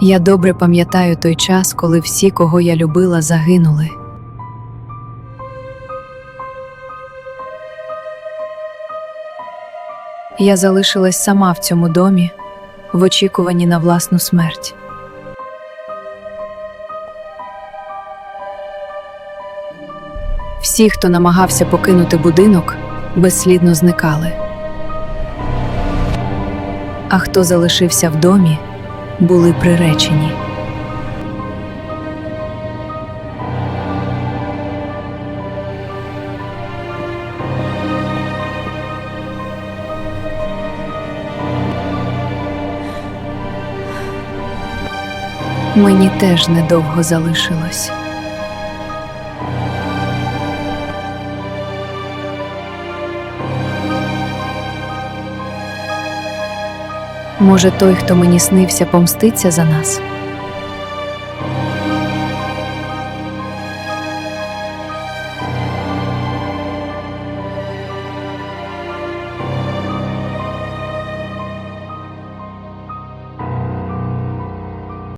Я добре пам'ятаю той час, коли всі, кого я любила, загинули. Я залишилась сама в цьому домі в очікуванні на власну смерть. Всі, хто намагався покинути будинок, безслідно зникали. А хто залишився в домі, були приречені. Мені теж недовго залишилось. Може, той, хто мені снився, помститься за нас?